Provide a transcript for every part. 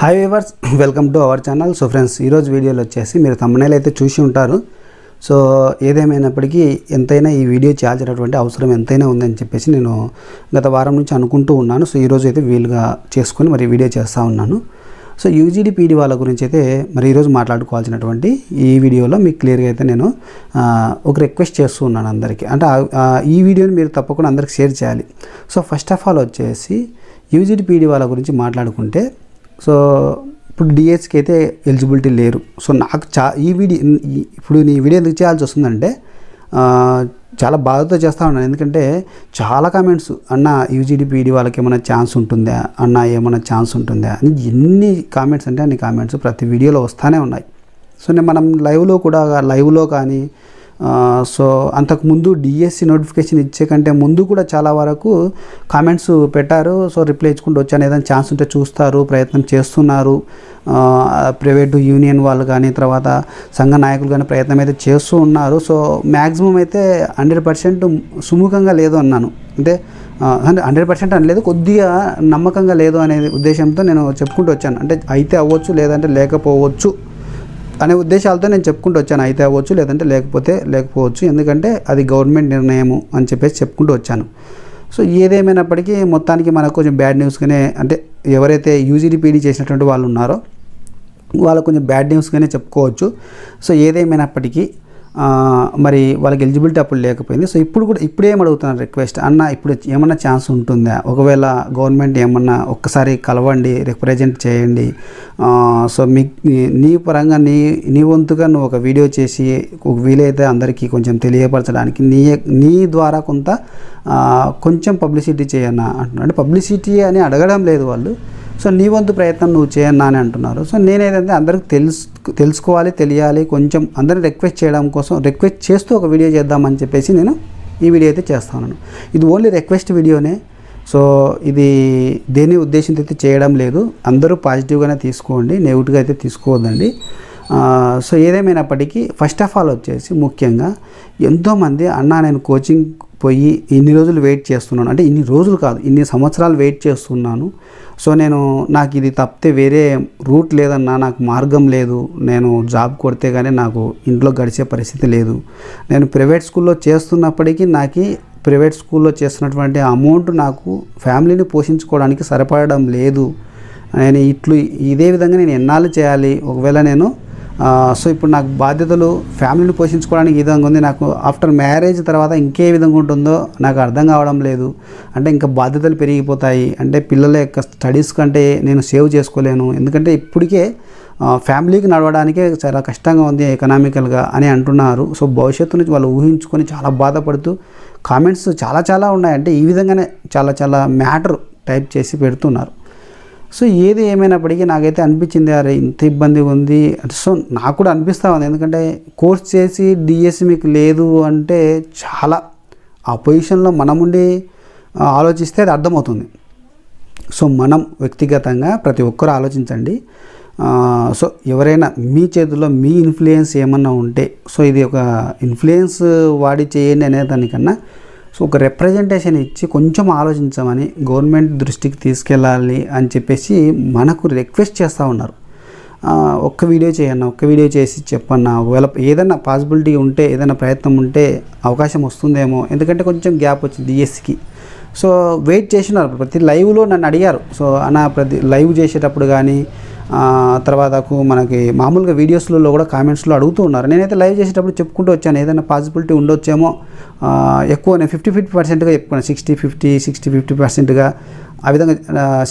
Hi viewers welcome to our channel so friends ఈరోజు వీడియోలో వచ్చేసి మీరు తమ్మనేలు అయితే చూసి ఉంటారు. సో ఏదేమైనప్పటికీ ఎంతైనా ఈ వీడియో చేయాల్సినటువంటి అవసరం ఎంతైనా ఉందని చెప్పేసి నేను గత వారం నుంచి అనుకుంటూ ఉన్నాను. సో ఈరోజు అయితే వీలుగా చేసుకొని మరి వీడియో చేస్తూ ఉన్నాను. సో యూజీడీ పీడీ వాళ్ళ గురించి అయితే మరి ఈరోజు మాట్లాడుకోవాల్సినటువంటి ఈ వీడియోలో మీకు క్లియర్గా అయితే నేను ఒక రిక్వెస్ట్ చేస్తూ ఉన్నాను అందరికీ. అంటే ఈ వీడియోని మీరు తప్పకుండా అందరికి షేర్ చేయాలి. సో ఫస్ట్ ఆఫ్ ఆల్ వచ్చేసి యూజీడీ పీడీ వాళ్ళ గురించి మాట్లాడుకుంటే సో ఇప్పుడు డిఎస్కి అయితే ఎలిజిబిలిటీ లేరు. సో నాకు చా ఈ వీడియో ఇప్పుడు నీ వీడియో ఎందుకు చేయాల్సి వస్తుందంటే చాలా బాధతో చేస్తూ ఉన్నాను. ఎందుకంటే చాలా కామెంట్స్ అన్న యూజీడీపీడీ వాళ్ళకి ఏమైనా ఛాన్స్ ఉంటుందా? అన్న ఏమైనా ఛాన్స్ ఉంటుందా? అని ఎన్ని కామెంట్స్ అంటే అన్ని కామెంట్స్ ప్రతి వీడియోలో వస్తూనే ఉన్నాయి. సో నేను మనం లైవ్లో కూడా లైవ్లో కానీ సో అంతకుముందు డిఎస్సి నోటిఫికేషన్ ఇచ్చే కంటే ముందు కూడా చాలా వరకు కామెంట్స్ పెట్టారు. సో రిప్లై ఇచ్చుకుంటూ వచ్చాను. ఏదైనా ఛాన్స్ ఉంటే చూస్తారు ప్రయత్నం చేస్తున్నారు. ప్రైవేట్ ప్రైవేటు యూనియన్ వాళ్ళు కానీ తర్వాత సంఘ నాయకులు కానీ ప్రయత్నం అయితే చేస్తూ ఉన్నారు. సో మ్యాక్సిమం అయితే హండ్రెడ్ పర్సెంట్ సుముఖంగా లేదు అన్నాను. అంటే హండ్రెడ్ పర్సెంట్ అనలేదు కొద్దిగా నమ్మకంగా లేదు అనే ఉద్దేశంతో నేను చెప్పుకుంటూ వచ్చాను. అంటే అయితే అవ్వచ్చు లేదంటే లేకపోవచ్చు. అనే ఉద్దేశాలతో నేను చెప్పుకుంటూ వచ్చాను. అయితే అవ్వచ్చు లేదంటే లేకపోతే లేకపోవచ్చు. ఎందుకంటే అది గవర్నమెంట్ నిర్ణయము అని చెప్పేసి చెప్పుకుంటూ వచ్చాను. సో ఏదేమైనప్పటికీ మొత్తానికి మనకు కొంచెం బ్యాడ్ న్యూస్గానే అంటే ఎవరైతే యూజీడీపీడీ చేసినటువంటి వాళ్ళు ఉన్నారో వాళ్ళకు కొంచెం బ్యాడ్ న్యూస్గానే చెప్పుకోవచ్చు. సో ఏదేమైనప్పటికీ మరి వాళ్ళకి ఎలిజిబిలిటీ అప్పుడు లేకపోయింది. సో ఇప్పుడు కూడా ఇప్పుడు ఏమడుగుతున్నారు రిక్వెస్ట్? అన్న ఇప్పుడు ఏమన్నా ఛాన్స్ ఉంటుందా? ఒకవేళ గవర్నమెంట్ ఏమన్నా ఒక్కసారి కలవండి రిప్రజెంట్ చేయండి. సో మీ నీ- పరంగా నీ నీ వంతుగా నువ్వు ఒక వీడియో చేసి వీలైతే అందరికీ కొంచెం తెలియపరచడానికి నీ నీ ద్వారా కొంత కొంచెం పబ్లిసిటీ చేయన్న అంటున్నాడు అంటే పబ్లిసిటీ అని అడగడం లేదు వాళ్ళు. సో నీ వంతు ప్రయత్నం నువ్వు చేయన్నా అని అంటున్నారు. సో నేనేదంటే అందరికి తెలుసు తెలుసుకోవాలి తెలియాలి కొంచెం అందరిని రిక్వెస్ట్ చేయడం కోసం రిక్వెస్ట్ చేస్తూ ఒక వీడియో చేద్దామని చెప్పేసి నేను ఈ వీడియో అయితే చేస్తాను ఇది ఓన్లీ రిక్వెస్ట్ వీడియోనే సో ఇది దేని ఉద్దేశంతో అయితే చేయడం లేదు. అందరూ పాజిటివ్గానే తీసుకోండి నెగిటివ్గా అయితే తీసుకోవద్దండి. సో ఏదేమైనప్పటికీ ఫస్ట్ ఆఫ్ ఆల్ వచ్చేసి ముఖ్యంగా ఎంతోమంది అన్న నేను కోచింగ్ పోయి ఇన్ని రోజులు వెయిట్ చేస్తున్నాను. అంటే ఇన్ని రోజులు కాదు ఇన్ని సంవత్సరాలు వెయిట్ చేస్తున్నాను. సో నేను నాకు ఇది తప్పితే వేరే రూట్ లేదన్నా నాకు మార్గం లేదు. నేను జాబ్ కొడితే కానీ నాకు ఇంట్లో గడిచే పరిస్థితి లేదు. నేను ప్రైవేట్ స్కూల్లో చేస్తున్నప్పటికీ నాకు ప్రైవేట్ స్కూల్లో చేస్తున్నటువంటి అమౌంట్ నాకు ఫ్యామిలీని పోషించుకోవడానికి సరిపడడం లేదు. నేను ఇట్లు ఇదే విధంగా నేను ఎన్నాళ్ళు చేయాలి? ఒకవేళ నేను సో ఇప్పుడు నాకు బాధ్యతలు ఫ్యామిలీని పోషించుకోవడానికి ఈ విధంగా ఉంది. నాకు ఆఫ్టర్ మ్యారేజ్ తర్వాత ఇంకే విధంగా ఉంటుందో నాకు అర్థం కావడం లేదు. అంటే ఇంకా బాధ్యతలు పెరిగిపోతాయి. అంటే పిల్లల యొక్క స్టడీస్ కంటే నేను సేవ్ చేసుకోలేను. ఎందుకంటే ఇప్పటికే ఫ్యామిలీకి నడవడానికే చాలా కష్టంగా ఉంది ఎకనామికల్గా అని అంటున్నారు. సో భవిష్యత్తు నుంచి వాళ్ళు ఊహించుకొని చాలా బాధపడుతూ కామెంట్స్ చాలా చాలా ఉన్నాయి. అంటే ఈ విధంగానే చాలా చాలా మ్యాటర్ టైప్ చేసి పెడుతున్నారు. సో ఏది ఏమైనప్పటికీ నాకైతే అనిపించింది అరే ఇంత ఇబ్బంది ఉంది. సో నాకు కూడా అనిపిస్తూ ఉంది. ఎందుకంటే కోర్స్ చేసి డిఎస్సి మీకు లేదు అంటే చాలా ఆ పొజిషన్లో మనం ఉండి ఆలోచిస్తే అది అర్థమవుతుంది. సో మనం వ్యక్తిగతంగా ప్రతి ఒక్కరు ఆలోచించండి. సో ఎవరైనా మీ చేతిలో మీ ఇన్ఫ్లుయెన్స్ ఏమన్నా ఉంటే సో ఇది ఒక ఇన్ఫ్లుయెన్స్ వాడి చేయండి అనే దానికన్నా సో ఒక రిప్రజెంటేషన్ ఇచ్చి కొంచెం ఆలోచించమని గవర్నమెంట్ దృష్టికి తీసుకెళ్ళాలి అని చెప్పేసి మనకు రిక్వెస్ట్ చేస్తూ ఉన్నారు. ఒక్క వీడియో చేయన్న ఒక్క వీడియో చేసి చెప్పన్న ఒకవేళ ఏదైనా పాసిబిలిటీ ఉంటే ఏదైనా ప్రయత్నం ఉంటే అవకాశం వస్తుందేమో. ఎందుకంటే కొంచెం గ్యాప్ వచ్చింది డిఎస్సికి సో వెయిట్ చేసినారు ప్రతి లైవ్లో నన్ను అడిగారు. సో అన్న ప్రతి లైవ్ చేసేటప్పుడు కానీ తర్వాతకు మనకి మామూలుగా వీడియోస్లలో కూడా కామెంట్స్లో అడుగుతూ ఉన్నారు. నేనైతే లైవ్ చేసేటప్పుడు చెప్పుకుంటూ వచ్చాను. ఏదైనా పాసిబిలిటీ ఉండొచ్చేమో ఎక్కువ నేను ఫిఫ్టీ ఫిఫ్టీ పర్సెంట్గా చెప్పుకున్నాను సిక్స్టీ ఫిఫ్టీ సిక్స్టీ ఫిఫ్టీ పర్సెంట్గా ఆ విధంగా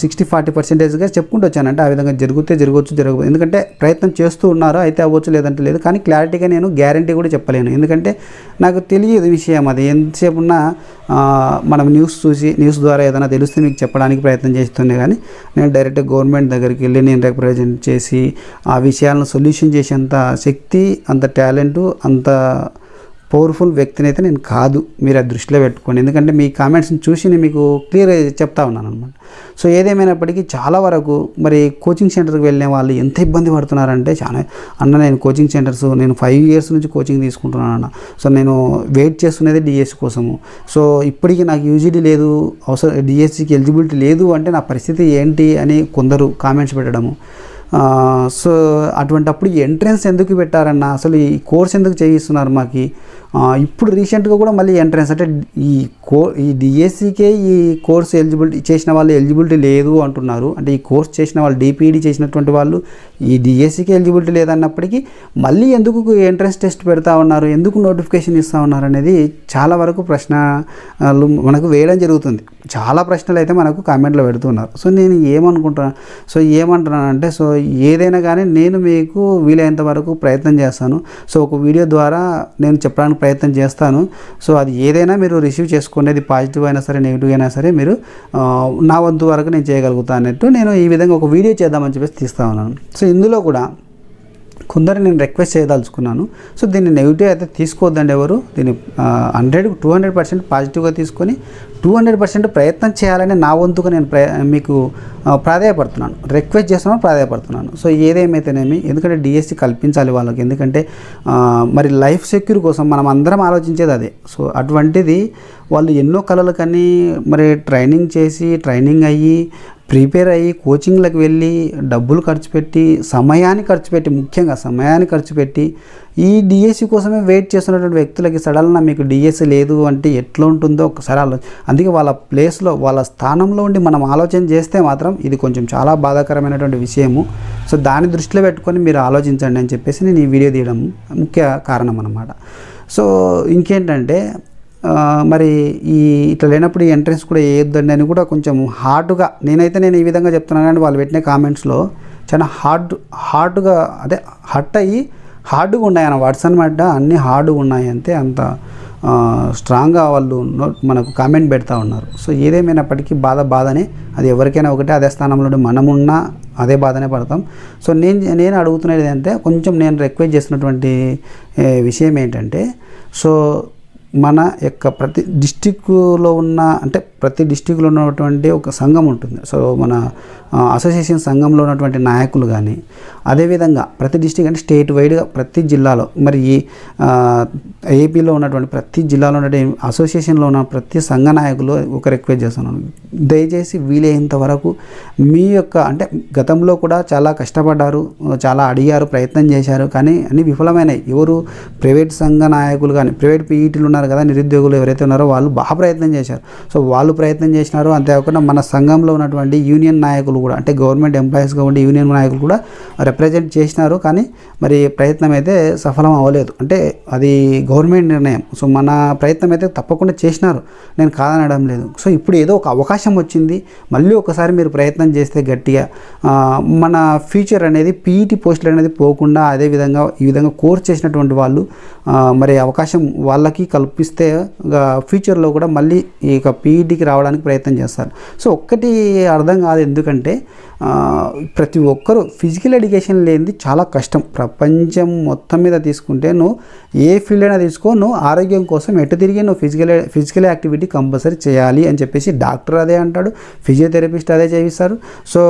సిక్స్టీ ఫార్టీ పర్సెంటేజ్గా చెప్పుకుంటూ వచ్చానంటే ఆ విధంగా జరిగితే జరగవచ్చు జరగదు ఎందుకంటే ప్రయత్నం చేస్తూ ఉన్నారు అయితే అవ్వచ్చు లేదంటే లేదు. కానీ క్లారిటీగా నేను గ్యారంటీ కూడా చెప్పలేను. ఎందుకంటే నాకు తెలియదు విషయం అది. ఎంతసేపు ఉన్నా మనం న్యూస్ చూసి న్యూస్ ద్వారా ఏదైనా తెలిస్తే మీకు చెప్పడానికి ప్రయత్నం చేస్తుండే కానీ నేను డైరెక్ట్ గవర్నమెంట్ దగ్గరికి వెళ్ళి నేను రిప్రజెంట్ చేసి ఆ విషయాలను సొల్యూషన్ చేసేంత శక్తి అంత టాలెంటు అంత పవర్ఫుల్ వ్యక్తిని అయితే నేను కాదు మీరు అది దృష్టిలో పెట్టుకోండి. ఎందుకంటే మీ కామెంట్స్ని చూసి నేను మీకు క్లియర్ చెప్తా ఉన్నాను అనమాట సో ఏదేమైనప్పటికీ చాలా వరకు మరి కోచింగ్ సెంటర్కి వెళ్ళే వాళ్ళు ఎంత ఇబ్బంది పడుతున్నారంటే చాలా అన్న నేను కోచింగ్ సెంటర్స్ నేను ఫైవ్ ఇయర్స్ నుంచి కోచింగ్ తీసుకుంటున్నాను అన్న. సో నేను వెయిట్ చేస్తున్నది డిఎస్సి కోసము. సో ఇప్పటికీ నాకు యూజీడీ లేదు అవసరం డిఎస్సికి ఎలిజిబిలిటీ లేదు అంటే నా పరిస్థితి ఏంటి అని కొందరు కామెంట్స్ పెట్టడము. సో సో అటువంటప్పుడు ఎంట్రన్స్ ఎందుకు పెట్టారన్న అసలు ఈ కోర్స్ ఎందుకు చేయిస్తున్నారు మాకు? ఇప్పుడు రీసెంట్గా కూడా మళ్ళీ ఎంట్రన్స్ అంటే ఈ కో ఈ డిఎస్సికే ఈ కోర్స్ ఎలిజిబిలిటీ చేసిన వాళ్ళు ఎలిజిబిలిటీ లేదు అంటున్నారు. అంటే ఈ కోర్స్ చేసిన వాళ్ళు డిపిఈడి చేసినటువంటి వాళ్ళు ఈ డిఎస్సికి ఎలిజిబిలిటీ లేదన్నప్పటికీ మళ్ళీ ఎందుకు ఎంట్రన్స్ టెస్ట్ పెడతా ఉన్నారు ఎందుకు నోటిఫికేషన్ ఇస్తూ ఉన్నారు అనేది చాలా వరకు ప్రశ్నలు మనకు వేయడం జరుగుతుంది. చాలా ప్రశ్నలు అయితే మనకు కామెంట్లో పెడుతున్నారు. సో నేను ఏమనుకుంటున్నాను సో ఏమంటున్నానంటే సో ఏదైనా కానీ నేను మీకు వీలైనంత వరకు ప్రయత్నం చేస్తాను. సో ఒక వీడియో ద్వారా నేను చెప్పడానికి ప్రయత్నం చేస్తాను. సో అది ఏదైనా మీరు రిసీవ్ చేసుకునేది పాజిటివ్ అయినా సరే నెగిటివ్ అయినా సరే మీరు నా వంతు వరకు నేను చేయగలుగుతాను అన్నట్టు నేను ఈ విధంగా ఒక వీడియో చేద్దామని చెప్పేసి తీస్తా ఉన్నాను. సో ఇందులో కూడా కొందరు నేను రిక్వెస్ట్ చేయదలుచుకున్నాను. సో దీన్ని నెగిటివ్ అయితే తీసుకోవద్దండి ఎవరు? దీన్ని హండ్రెడ్ టూ హండ్రెడ్ పర్సెంట్ పాజిటివ్గా తీసుకొని టూ హండ్రెడ్ పర్సెంట్ ప్రయత్నం చేయాలని నా వంతుగా నేను మీకు ప్రాధాయపడుతున్నాను. రిక్వెస్ట్ చేస్తున్నాను ప్రాధాయపడుతున్నాను. సో ఏదేమైతేనేమి ఎందుకంటే డిఎస్సి కల్పించాలి వాళ్ళకి. ఎందుకంటే మరి లైఫ్ సెక్యూర్ కోసం మనం అందరం ఆలోచించేది అదే. సో అటువంటిది వాళ్ళు ఎన్నో కళలు కానీ మరి ట్రైనింగ్ చేసి ట్రైనింగ్ అయ్యి ప్రిపేర్ అయ్యి కోచింగ్లకు వెళ్ళి డబ్బులు ఖర్చు పెట్టి సమయాన్ని ఖర్చు పెట్టి ముఖ్యంగా సమయాన్ని ఖర్చు పెట్టి ఈ డిఎస్సి కోసమే వెయిట్ చేస్తున్నటువంటి వ్యక్తులకి సడన్గా మీకు డిఎస్సి లేదు అంటే ఎట్లా ఉంటుందో ఒకసారి ఆలోచన అందుకే వాళ్ళ ప్లేస్లో వాళ్ళ స్థానంలో ఉండి మనం ఆలోచన చేస్తే మాత్రం ఇది కొంచెం చాలా బాధాకరమైనటువంటి విషయము. సో దాన్ని దృష్టిలో పెట్టుకొని మీరు ఆలోచించండి అని చెప్పేసి నేను ఈ వీడియో తీయడం ముఖ్య కారణం అన్నమాట. సో ఇంకేంటంటే మరి ఈ ఇట్లా లేనప్పుడు ఈ ఎంట్రెన్స్ కూడా వేయొద్దండి అని కూడా కొంచెం హార్డ్గా నేనైతే నేను ఈ విధంగా చెప్తున్నాను కానీ వాళ్ళు పెట్టిన కామెంట్స్లో చాలా హార్డ్ హార్డ్గా అదే హట్ అయ్యి హార్డ్గా ఉన్నాయి అన్న వర్డ్స్ అనమాట అన్నీ హార్డ్గా ఉన్నాయి అంతే. అంత స్ట్రాంగ్గా వాళ్ళు మనకు కామెంట్ పెడతా ఉన్నారు. సో ఏదేమైనప్పటికీ బాధ బాధనే. అది ఎవరికైనా ఒకటే అదే స్థానంలో మనమున్నా అదే బాధనే పడతాం. సో నేను నేను అడుగుతున్నది అంటే కొంచెం నేను రిక్వెస్ట్ చేసినటువంటి విషయం ఏంటంటే సో మన యొక్క ప్రతి డిస్టిక్లో ఉన్న అంటే ప్రతి డిస్టిక్లో ఉన్నటువంటి ఒక సంఘం ఉంటుంది. సో మన అసోసియేషన్ సంఘంలో ఉన్నటువంటి నాయకులు కానీ అదేవిధంగా ప్రతి డిస్టిక్ అంటే స్టేట్ వైడ్గా ప్రతి జిల్లాలో మరి ఈ ఏపీలో ఉన్నటువంటి ప్రతి జిల్లాలో ఉన్నటువంటి అసోసియేషన్లో ఉన్న ప్రతి సంఘ నాయకులు ఒక రిక్వెస్ట్ చేస్తున్నాను. దయచేసి వీలైనంత వరకు మీ యొక్క అంటే గతంలో కూడా చాలా కష్టపడ్డారు చాలా అడిగారు ప్రయత్నం చేశారు కానీ అన్ని విఫలమైనాయి. ఎవరు ప్రైవేట్ సంఘ నాయకులు కానీ ప్రైవేట్ పీఈటీలు ఉన్నారు కదా నిరుద్యోగులు ఎవరైతే ఉన్నారో వాళ్ళు బాగా ప్రయత్నం చేశారు. సో వాళ్ళు ప్రయత్నం చేసినారు అంతేకాకుండా మన సంఘంలో ఉన్నటువంటి యూనియన్ నాయకులు కూడా అంటే గవర్నమెంట్ ఎంప్లాయీస్గా ఉండే యూనియన్ నాయకులు కూడా రిప్రజెంట్ చేసినారు కానీ మరి ప్రయత్నం అయితే సఫలం అవ్వలేదు. అంటే అది గవర్నమెంట్ నిర్ణయం. సో మన ప్రయత్నం అయితే తప్పకుండా చేసినారు. నేను కాదనడం లేదు. సో ఇప్పుడు ఏదో ఒక అవకాశం వచ్చింది. మళ్ళీ ఒకసారి మీరు ప్రయత్నం చేస్తే గట్టిగా మన ఫ్యూచర్ అనేది పీఈటీ పోస్టులు అనేది పోకుండా అదే విధంగా ఈ విధంగా కోర్స్ చేసినటువంటి వాళ్ళు మరి అవకాశం వాళ్ళకి కల్పిస్తే ఫ్యూచర్లో కూడా మళ్ళీ ఈ యొక్క పీఈటీకి రావడానికి ప్రయత్నం చేస్తారు. సో ఒక్కటి అర్థం కాదు. ఎందుకంటే ప్రతి ఒక్కరూ ఫిజికల్ ఎడ్యుకేషన్ లేనిది చాలా కష్టం. ప్రపంచం మొత్తం మీద తీసుకుంటే నువ్వు ఏ ఫీల్డ్ అయినా తీసుకో నువ్వు ఆరోగ్యం కోసం ఎటు తిరిగి నువ్వు ఫిజికల్ ఫిజికల్ యాక్టివిటీ కంపల్సరీ చేయాలి అని చెప్పేసి డాక్టర్ అదే అంటాడు ఫిజియోథెరపిస్ట్ అదే చేయిస్తారు. సో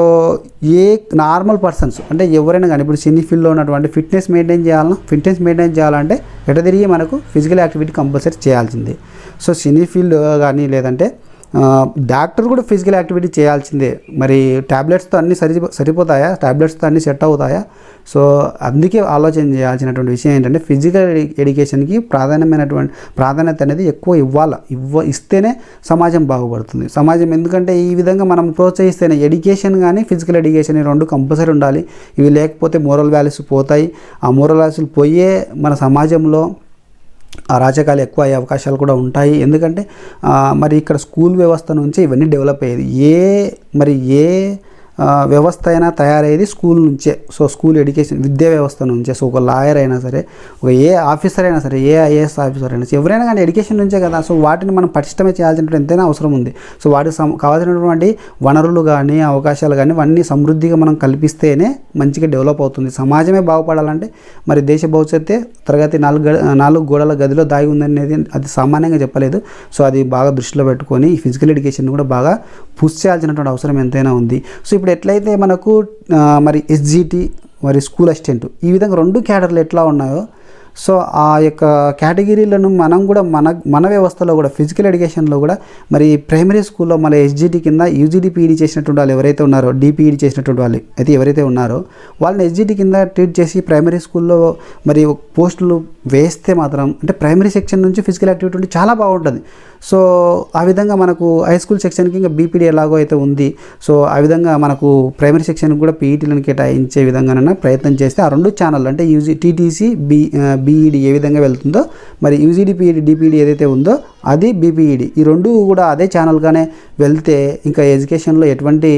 ఏ నార్మల్ పర్సన్స్ అంటే ఎవరైనా కానీ ఇప్పుడు సినీ ఫీల్డ్లో ఉన్నటువంటి ఫిట్నెస్ మెయింటైన్ చేయాలన్నా ఫిట్నెస్ మెయింటైన్ చేయాలంటే ఎటు తిరిగి మనకు ఫిజికల్ యాక్టివిటీ కంపల్సరీ చేయాల్సిందే. సో సినీ ఫీల్డ్ కానీ లేదంటే డాక్టర్ కూడా ఫిజికల్ యాక్టివిటీ చేయాల్సిందే. మరి ట్యాబ్లెట్స్తో అన్నీ సరి సరిపోతాయా? ట్యాబ్లెట్స్తో అన్నీ సెట్ అవుతాయా? సో అందుకే ఆలోచన చేయాల్సినటువంటి విషయం ఏంటంటే ఫిజికల్ ఎడ్యుకేషన్కి ప్రాధాన్యమైనటువంటి ప్రాధాన్యత అనేది ఎక్కువ ఇవ్వాలి. ఇవ్వ ఇస్తేనే సమాజం బాగుపడుతుంది. సమాజం ఎందుకంటే ఈ విధంగా మనం ప్రోత్సహిస్తేనే ఎడ్యుకేషన్ కానీ ఫిజికల్ ఎడ్యుకేషన్ రెండు కంపల్సరీ ఉండాలి. ఇవి లేకపోతే మోరల్ వాల్యూస్ పోతాయి. ఆ మోరల్ వాల్యూస్ పోయే మన సమాజంలో అరాచకాలు ఎక్కువ అయ్యే అవకాశాలు కూడా ఉంటాయి. ఎందుకంటే మరి ఇక్కడ స్కూల్ వ్యవస్థ నుంచి ఇవన్నీ డెవలప్ అయ్యేది. ఏ మరి ఏ వ్యవస్థ అయినా తయారయ్యేది స్కూల్ నుంచే. సో స్కూల్ ఎడ్యుకేషన్ విద్యా వ్యవస్థ నుంచే. సో ఒక లాయర్ అయినా సరే ఒక ఏ ఆఫీసర్ అయినా సరే ఏ ఐఏఎస్ ఆఫీసర్ అయినా సరే ఎవరైనా కానీ ఎడ్యుకేషన్ నుంచే కదా. సో వాటిని మనం పటిష్టమే చేయాల్సినటువంటి ఎంతైనా అవసరం ఉంది. సో వాటికి సమ కావాల్సినటువంటి వనరులు కానీ అవకాశాలు కానీ అన్నీ సమృద్ధిగా మనం కల్పిస్తేనే మంచిగా డెవలప్ అవుతుంది. సమాజమే బాగుపడాలంటే మరి దేశ భవిష్యత్తే తరగతి నాలుగు గ- నాలుగు గోడల గదిలో దాగి ఉందనేది అది సామాన్యంగా చెప్పలేదు. సో అది బాగా దృష్టిలో పెట్టుకొని ఫిజికల్ ఎడ్యుకేషన్ కూడా బాగా పుష్ చేయాల్సినటువంటి అవసరం ఎంతైనా ఉంది. సో ఇప్పుడు ఎట్లయితే మనకు మరి ఎస్జిటి మరి స్కూల్ అసిస్టెంట్ ఈ విధంగా రెండు క్యాడర్లు ఎట్లా ఉన్నాయో సో ఆ యొక్క కేటగిరీలను మనం కూడా మన మన వ్యవస్థలో కూడా ఫిజికల్ ఎడ్యుకేషన్లో కూడా మరి ప్రైమరీ స్కూల్లో మన ఎస్జిటి కింద యూజీడీ పీఈడి చేసినటువంటి వాళ్ళు ఎవరైతే ఉన్నారో డిపిఈడి చేసినటువంటి వాళ్ళు అయితే ఎవరైతే ఉన్నారో వాళ్ళని ఎస్జిటి కింద ట్రీట్ చేసి ప్రైమరీ స్కూల్లో మరి పోస్టులు వేస్తే మాత్రం అంటే ప్రైమరీ సెక్షన్ నుంచి ఫిజికల్ యాక్టివిటీ ఉంటే చాలా బాగుంటుంది. సో ఆ విధంగా మనకు హై స్కూల్ సెక్షన్కి ఇంకా బీపీడీ ఎలాగో అయితే ఉంది సో ఆ విధంగా మనకు ప్రైమరీ సెక్షన్కి కూడా పీఈటీలను కేటాయించే విధంగానైనా ప్రయత్నం చేస్తే ఆ రెండు ఛానల్ అంటే UG TTC B B Ed ఏ విధంగా వెళ్తుందో మరి యూజీడీ పీఈడి డిపిఈడి ఏదైతే ఉందో అది బీపీఈడి ఈ రెండు కూడా అదే ఛానల్గానే వెళ్తే ఇంకా ఎడ్యుకేషన్లో ఎటువంటి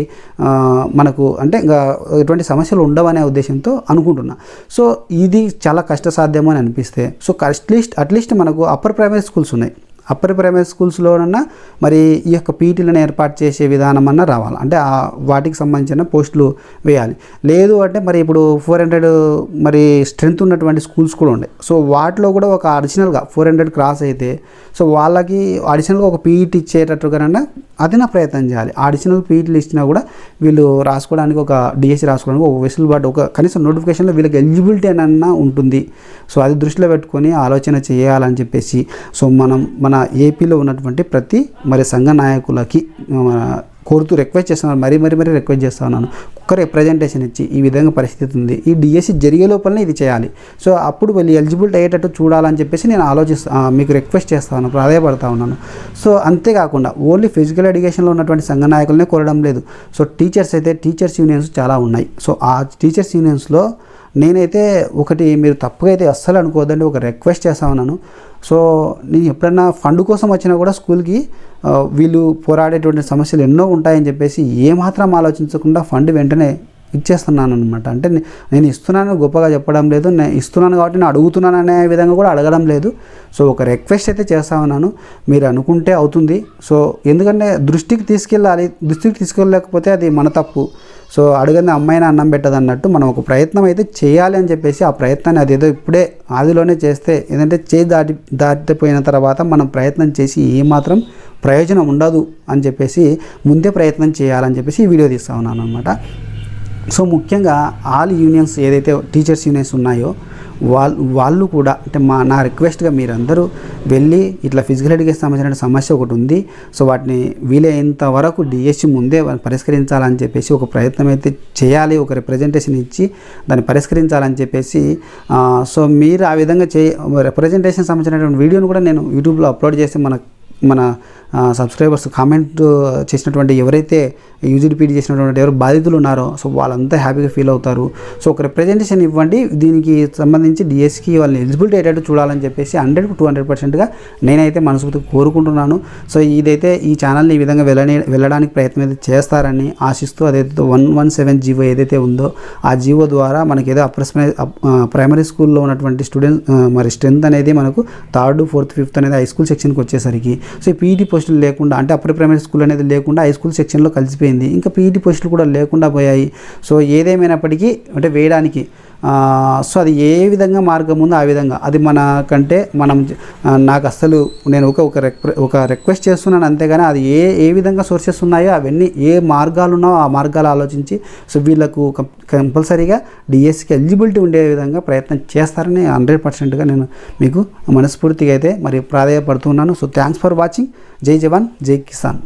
మనకు అంటే ఇంకా ఎటువంటి సమస్యలు ఉండవనే ఉద్దేశంతో అనుకుంటున్నా. సో ఇది చాలా కష్టసాధ్యమో అని అనిపిస్తే so at least at least మనకు అప్పర్ ప్రైమరీ స్కూల్స్ ఉన్నాయి. అప్పర్ ప్రైమరీ స్కూల్స్లోనన్నా మరి ఈ యొక్క పీటీలను ఏర్పాటు చేసే విధానం అన్న రావాలి. అంటే ఆ వాటికి సంబంధించిన పోస్టులు వేయాలి. లేదు అంటే మరి ఇప్పుడు ఫోర్ హండ్రెడ్ మరి స్ట్రెంత్ ఉన్నటువంటి స్కూల్స్ కూడా ఉన్నాయి సో వాటిలో కూడా ఒక అడిషనల్గా ఫోర్ హండ్రెడ్ క్రాస్ అయితే సో వాళ్ళకి అడిషనల్గా ఒక పీఈటీ ఇచ్చేటట్టుగానన్నా అది నా ప్రయత్నం చేయాలి. అడిషనల్ పీఈటీలు ఇచ్చినా కూడా వీళ్ళు రాసుకోవడానికి ఒక డిఎస్సి రాసుకోవడానికి ఒక వెసులుబాటు ఒక కనీసం నోటిఫికేషన్లో వీళ్ళకి ఎలిజిబిలిటీ అన్న ఉంటుంది. సో అది దృష్టిలో పెట్టుకొని ఆలోచన చేయాలని చెప్పేసి సో మనం మన ఏపీలో ఉన్నటువంటి ప్రతి మరి సంఘ నాయకులకి కోరుతూ రిక్వెస్ట్ చేస్తున్నాను మరీ మరీ మరీ రిక్వెస్ట్ చేస్తా ఉన్నాను. ఒక్క రిప్రజెంటేషన్ ఇచ్చి ఈ విధంగా పరిస్థితి ఉంది. ఈ డిఎస్సి జరిగే లోపలనే ఇది చేయాలి. సో అప్పుడు వెళ్ళి ఎలిజిబిలిటీ అయ్యేటట్టు చూడాలని చెప్పేసి నేను ఆలోచిస్తా మీకు రిక్వెస్ట్ చేస్తాను ప్రాధాయపడతా ఉన్నాను. సో అంతేకాకుండా ఓన్లీ ఫిజికల్ ఎడ్యుకేషన్లో ఉన్నటువంటి సంఘ నాయకులనే కోరడం లేదు. సో టీచర్స్ అయితే టీచర్స్ యూనియన్స్ చాలా ఉన్నాయి. సో ఆ టీచర్స్ యూనియన్స్లో నేనైతే ఒకటి మీరు తప్పుగా అయితే అస్సలు అనుకోవద్దండి ఒక రిక్వెస్ట్ చేస్తా ఉన్నాను సో నేను ఎప్పుడన్నా ఫండ్ కోసం వచ్చినా కూడా స్కూల్కి వీళ్ళు పోరాడేటువంటి సమస్యలు ఎన్నో ఉంటాయని చెప్పేసి ఏమాత్రం ఆలోచించకుండా ఫండ్ వెంటనే ఇచ్చేస్తున్నాను అనమాట అంటే నేను ఇస్తున్నాను గొప్పగా చెప్పడం లేదు నేను ఇస్తున్నాను కాబట్టి నేను అడుగుతున్నాను అనే విధంగా కూడా అడగడం లేదు. సో ఒక రిక్వెస్ట్ అయితే చేస్తా ఉన్నాను మీరు అనుకుంటే అవుతుంది. సో ఎందుకంటే దృష్టికి తీసుకెళ్ళాలి దృష్టికి తీసుకెళ్ళలేకపోతే అది మన తప్పు. సో అడగని అమ్మాయిని అన్నం పెట్టదు అన్నట్టు మనం ఒక ప్రయత్నం అయితే చేయాలి అని చెప్పేసి ఆ ప్రయత్నాన్ని అదేదో ఇప్పుడే ఆదిలోనే చేస్తే ఏంటంటే చేయి దాటి దాటిపోయిన తర్వాత మనం ప్రయత్నం చేసి ఏమాత్రం ప్రయోజనం ఉండదు అని చెప్పేసి ముందే ప్రయత్నం చేయాలని చెప్పేసి ఈ వీడియో తీస్తా ఉన్నాను అనమాట సో ముఖ్యంగా ఆల్ యూనియన్స్ ఏదైతే టీచర్స్ యూనియన్స్ ఉన్నాయో వాళ్ళు వాళ్ళు కూడా అంటే మా నా రిక్వెస్ట్గా మీరందరూ వెళ్ళి ఇట్లా ఫిజికల్ ఎడ్యుకేషన్ సంబంధించిన సమస్య ఒకటి ఉంది. సో వాటిని వీలైనంత వరకు డిఎస్సి ముందే వాటిని పరిష్కరించాలని చెప్పేసి ఒక ప్రయత్నం అయితే చేయాలి ఒక రిప్రజెంటేషన్ ఇచ్చి దాన్ని పరిష్కరించాలని చెప్పేసి సో మీరు ఆ విధంగా చే రిప్రజెంటేషన్ సంబంధించినటువంటి వీడియోను కూడా నేను యూట్యూబ్లో అప్లోడ్ చేసి మన మన సబ్స్క్రైబర్స్ కామెంట్ చేసినటువంటి ఎవరైతే యూజీడీపీడీ చేసినటువంటి ఎవరు బాధితులు ఉన్నారో సో వాళ్ళంతా హ్యాపీగా ఫీల్ అవుతారు. సో ఒక రిప్రజెంటేషన్ ఇవ్వండి. దీనికి సంబంధించి డిఎస్కి వాళ్ళని ఎలిజిబిలిటీ అయ్యేటట్టు చూడాలని చెప్పేసి హండ్రెడ్ టూ హండ్రెడ్ పర్సెంట్గా నేనైతే మనస్ఫూర్తిగా కోరుకుంటున్నాను. సో ఇదైతే ఈ ఛానల్ని ఈ విధంగా వెళ్ళని వెళ్ళడానికి ప్రయత్నం అయితే చేస్తారని ఆశిస్తూ అదైతే వన్ వన్ సెవెన్ జీవో ఏదైతే ఉందో ఆ జీవో ద్వారా మనకి ఏదో అప్రస్మై ప్రైమరీ స్కూల్లో ఉన్నటువంటి స్టూడెంట్ మరి స్ట్రెంత్ అనేది మనకు థర్డ్ ఫోర్త్ ఫిఫ్త్ అనేది హై స్కూల్ సెక్షన్కి వచ్చేసరికి సో ఈ పీఈటీ పోస్టులు లేకుండా అంటే అప్పుడు ప్రైమరీ స్కూల్ అనేది లేకుండా హై స్కూల్ సెక్షన్లో కలిసిపోయింది. ఇంకా పీఈటీ పోస్టులు కూడా లేకుండా పోయాయి. సో ఏదేమైనప్పటికీ అంటే వేయడానికి సో అది ఏ విధంగా మార్గం ఉందో ఆ విధంగా. అది మన కంటే మనం నాకు అస్సలు నేను ఒక ఒక రిక్వె ఒక రిక్వెస్ట్ చేస్తున్నాను అంతేగాని అది ఏ ఏ విధంగా సోర్సెస్ ఉన్నాయో అవన్నీ ఏ మార్గాలు ఉన్నాయో ఆ మార్గాలు ఆలోచించి సో వీళ్ళకు కం- కంపల్సరీగా డిఎస్సికి ఎలిజిబిలిటీ ఉండే విధంగా ప్రయత్నం చేస్తారని హండ్రెడ్ పర్సెంట్గా నేను మీకు మనస్ఫూర్తిగా అయితే మరి ప్రాధాయపడుతున్నాను. సో థ్యాంక్స్ ఫర్ వాచింగ్ జై జవాన్ జై కిసాన్.